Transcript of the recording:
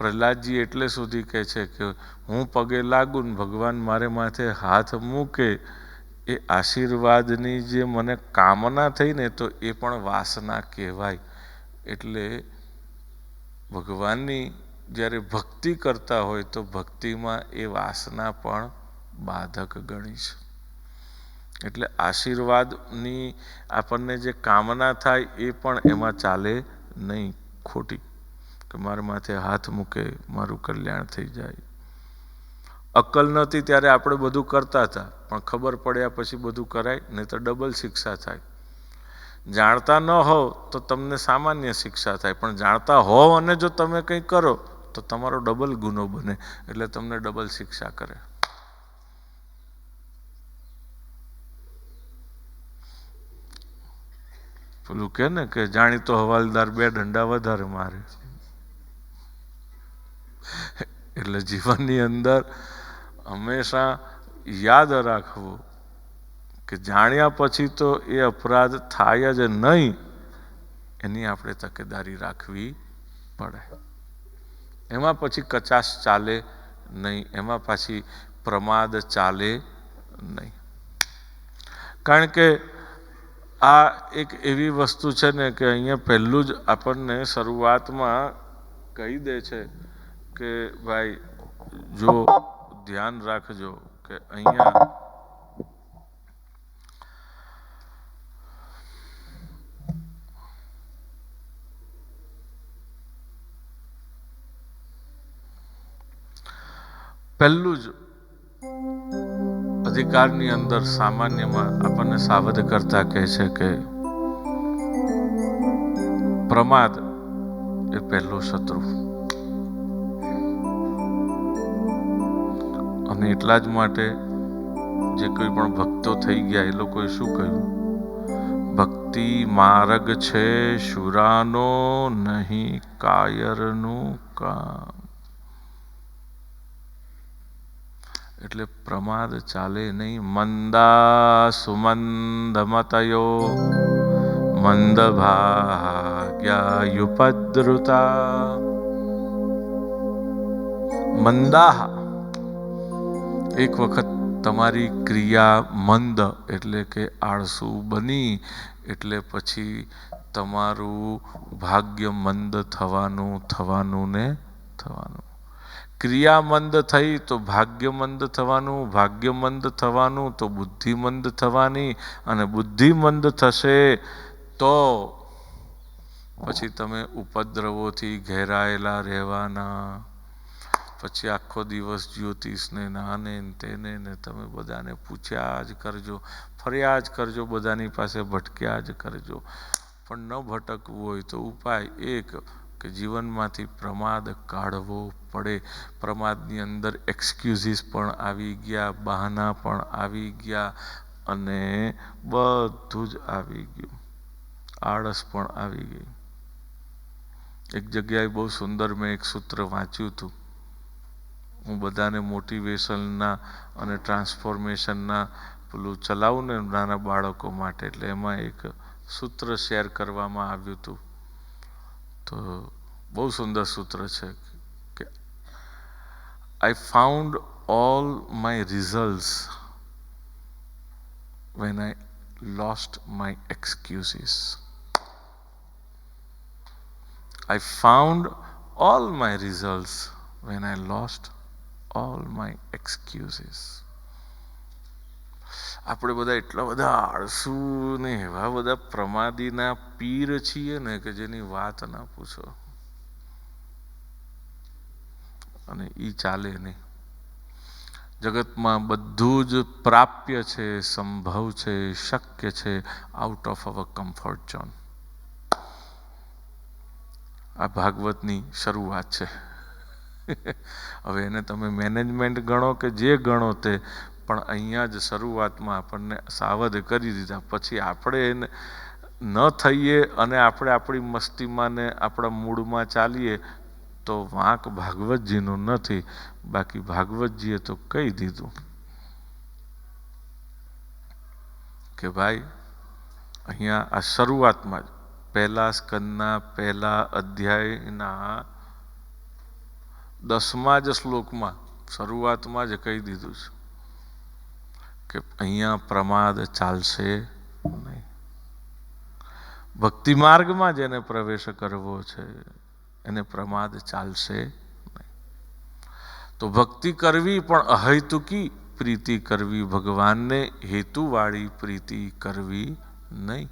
પ્રહલાદજી એટલે સુધી કહે છે કે હું પગે લાગુ ને ભગવાન મારે માથે હાથ મૂકે, એ આશીર્વાદની જે મને કામના થઈ ને તો એ પણ વાસના કહેવાય. એટલે ભગવાનની જ્યારે ભક્તિ કરતા હોય તો ભક્તિમાં એ વાસના પણ બાધક ગણી છે. એટલે આશીર્વાદની આપણને જે કામના થાય એ પણ એમાં ચાલે નહીં ખોટી. કે મારા માથે હાથ મૂકે, મારું કલ્યાણ થઈ જાય. અક્કલ નહોતી ત્યારે આપણે બધું કરતા હતા, પણ ખબર પડ્યા પછી બધું કરાય, નહીં તો ડબલ શિક્ષા થાય. જાણતા ન હોવ તો તમને સામાન્ય શિક્ષા થાય, પણ જાણતા હોવ અને જો તમે કંઈ કરો, તો તમારો ડબલ ગુનો બને, એટલે તમને ડબલ શિક્ષા કરે. પેલું કે ને કે જાણીતો હવાલદાર બે દંડા વધારે મારે એટલે જીવનની અંદર હંમેશા યાદ રાખવું કે જાણ્યા પછી તો એ અપરાધ થાય જ નહીં, એની આપણે તકેદારી રાખવી પડે. એમાં પછી કચાશ ચાલે નહીં, એમાં પાછી પ્રમાદ ચાલે નહીં. કારણ કે આ એક એવી વસ્તુ છે ને કે અહીંયા પહેલું જ આપણને શરૂઆતમાં કહી દે છે કે ભાઈ, જો ધ્યાન રાખજો કે અહીંયા પહેલું જ અધિકારની અંદર સામાન્યમાં આપણને સાવધ કરતા કહે છે કે પ્રમાદ એ પહેલું શત્રુ. અને એટલા જ માટે જે કોઈ પણ ભક્તો થઈ ગયા, એ લોકોએ શું કહ્યું? ભક્તિ માર્ગ છે શુરાનો, નહીં કાયરનું કામ. એટલે પ્રમાદ ચાલે નહીં. મંદા સુમંદ મતયો, મંદ ભાગ્યા યુપદ્રુતા મંદાહ એક વખત તમારી ક્રિયા મંદ એટલે કે આળસુ બની એટલે પછી તમારું ભાગ્ય મંદ થવાનું થવાનું. ને થવાનું ક્રિયામંદ થઈ તો ભાગ્યમંદ થવાનું ભાગ્યમંદ થવાનું તો બુદ્ધિમંદ થવાની અને બુદ્ધિમંદ થશે તો પછી તમે ઉપદ્રવોથી ઘેરાયેલા રહેવાના. પછી આખો દિવસ જ્યોતિષને, નાને તેને ને તમે બધાને પૂછ્યા જ કરજો ફર્યા જ કરજો, બધાની પાસે ભટક્યા જ કરજો. પણ ન ભટકવું હોય તો ઉપાય એક, કે જીવનમાંથી પ્રમાદ કાઢવો પડે. પ્રમાદની અંદર એક્સક્યુઝિસ પણ આવી ગયા, બહાના પણ આવી ગયા, અને બધું જ આવી ગયું. આળસ પણ આવી ગઈ એક જગ્યાએ બહુ સુંદર મેં એક સૂત્ર વાંચ્યું હતું. હું બધાને મોટિવેશનના અને ટ્રાન્સફોર્મેશનના પેલું ચલાવું ને નાના બાળકો માટે. એટલે એમાં એક સૂત્ર શેર કરવામાં આવ્યું હતું. તો બહુ સુંદર સૂત્ર છે કે I found all my result when I lost my excuses I found all my results when I lost all my excuses. આપણે બધા એટલા બધા આળસુ ને એવા બધા પ્રમાદીના પીર છીએ ને કે જેની વાત ના પૂછો. અને એ ચાલે નહીં. જગતમાં બધું જ પ્રાપ્ય છે, સંભવ છે, શક્ય છે out of our comfort zone આ ભાગવતની શરૂઆત છે. હવે એને તમે મેનેજમેન્ટ ગણો કે જે ગણો તે, પણ અહીંયા જ શરૂઆતમાં આપણને સાવધ કરી દીધા. પછી આપણે એને ન થઈએ અને આપણે આપણી મસ્તીમાં ને આપણા મૂળમાં ચાલીએ, તો વાંક ભાગવતજીનો નથી. બાકી ભાગવતજીએ તો કહી દીધું કે ભાઈ, અહીંયા આ શરૂઆતમાં જ, પહેલા સ્કંદના પહેલા અધ્યાયના દસમા જ શ્લોકમાં શરૂઆતમાં જ કહી દીધું છે કે અહીંયા પ્રમાદ ચાલશે નહીં. ભક્તિ માર્ગમાં જેને પ્રવેશ કરવો છે, એને પ્રમાદ ચાલશે નહીં. તો ભક્તિ કરવી પણ અહૈતુકી, પ્રીતિ કરવી ભગવાનને હેતુવાળી પ્રીતિ કરવી નહીં.